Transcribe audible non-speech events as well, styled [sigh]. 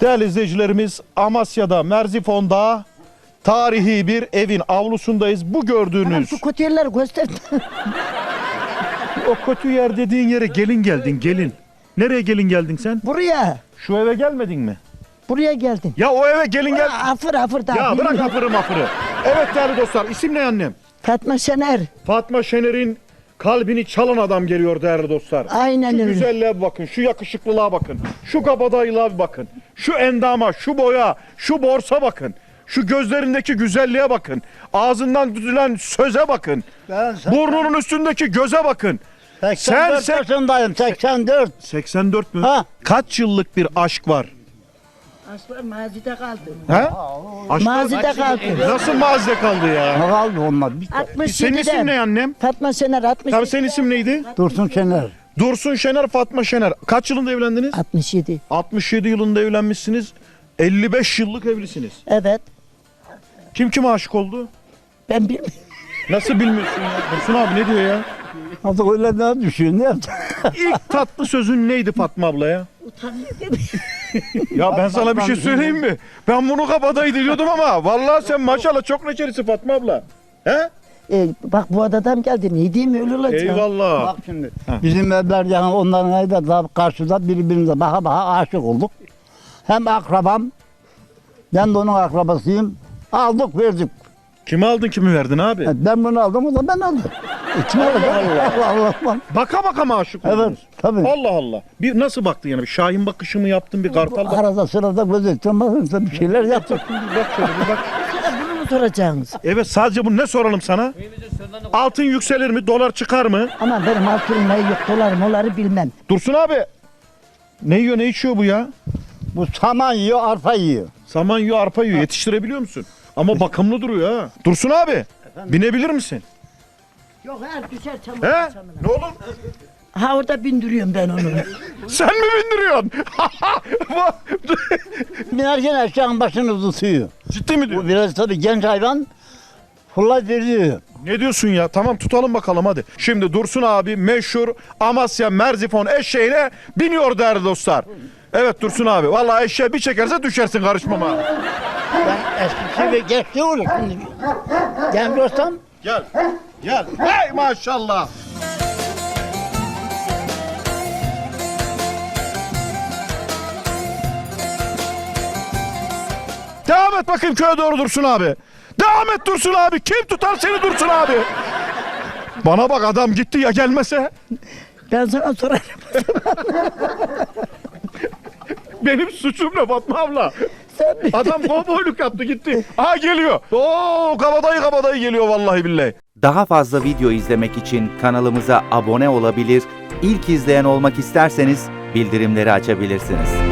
Değerli izleyicilerimiz Amasya'da Merzifon'da tarihi bir evin avlusundayız. Bu Hanım gördüğünüz şu kötü yerleri göster. o kötü yer dediğin yere gelin geldin gelin. Nereye gelin geldin sen? buraya. Şu eve gelmedin mi? Buraya geldim. Ya o eve gelin gel. Aa, Afır afır daha. Ya bırak bilmiyorum. mafırı. Evet değerli dostlar isim ne annem? Fatma Şener. Fatma Şener'in kalbini çalan adam geliyor değerli dostlar. Aynen Şu öyle. güzelliğe bir bakın, şu yakışıklılığa bakın, şu kabadayılığa bir bakın, şu endama, şu boya, şu borsa bakın, şu gözlerindeki güzelliğe bakın, ağzından düzülen söze bakın, Ben burnunun üstündeki göze bakın. 84 sen- yaşındayım 84. 84 mü? Ha. Kaç yıllık bir aşk var? Aslan mazide kaldı. He? Aşk Mazide kaldı. Nasıl mazide kaldı ya? Ne kaldı onlar? Bir 67'den. Senin isim ne annem? Fatma Şener 67. Tabii senin isim neydi? Dursun Şener. Dursun Şener, Fatma Şener. Kaç yılında evlendiniz? 67. 67 yılında evlenmişsiniz. 55 yıllık evlisiniz. Evet. Kim kime aşık oldu? Ben bilmiyorum. [laughs] Nasıl bilmiyorsun ya? Dursun abi ne diyor ya? Artık öyle ne düşüyor ne yapacak? İlk tatlı sözün neydi Fatma ablaya? Utanıyorum. Ya ben sana bir şey söyleyeyim mi? Ben bunu kabadayı diyordum ama vallahi sen maşallah çok neşelisin Fatma abla. He? E, bak bu adam geldi. Ne diyeyim öyle olacak. Eyvallah. Bak şimdi bizim evler yani onların evde daha karşıda birbirimize baka baka aşık olduk. Hem akrabam ben de onun akrabasıyım. Aldık verdik. Kimi aldın kimi verdin abi? Ben bunu aldım o da ben aldım. E, Kim aldı? Allah Allah. [laughs] Allah. Baka baka mı aşık oldunuz? Evet tabii. Allah Allah. Bir nasıl baktın yani? Bir Şahin bakışı mı yaptın? Bir kartal bak. Arada sırada gözeteceğim bakın bir şeyler yaptık. Bir bak şöyle bir bak. Soracaksınız? Evet sadece bunu ne soralım sana? Altın yükselir mi? Dolar çıkar mı? Ama benim altınım ne yok. Dolar moları bilmem. Dursun abi. Ne yiyor ne içiyor bu ya? Bu saman yiyor arpa yiyor. Saman yiyor arpa yiyor. Yetiştirebiliyor musun? Ama bakımlı duruyor ha. Dursun abi. Binebilir misin? Yok her düşer çamur. He? Ne olur? Ha orada bindiriyorum ben onu. [laughs] Sen mi bindiriyorsun? Binerken aşağının başını tutuyor. Ciddi mi Bu diyorsun? biraz tabii genç hayvan fırlat veriyor. Ne diyorsun ya? Tamam tutalım bakalım hadi. Şimdi Dursun abi meşhur Amasya Merzifon eşeğine biniyor değerli dostlar. Evet Dursun abi. Vallahi eşeğe bir çekerse düşersin karışmam ha. Ben eskisi ve geçti olur şimdi. Genç dostum Gel. Gel. Hey maşallah. Devam et bakayım köye doğru Dursun abi. Devam et Dursun abi. Kim tutar seni Dursun abi? Bana bak adam gitti ya gelmese. Ben sana sorarım. Benim suçum ne Fatma abla? Sen mi? Adam kovboyluk yaptı gitti. Aha geliyor. Oo kabadayı kabadayı geliyor vallahi billahi. Daha fazla video izlemek için kanalımıza abone olabilir, ilk izleyen olmak isterseniz bildirimleri açabilirsiniz.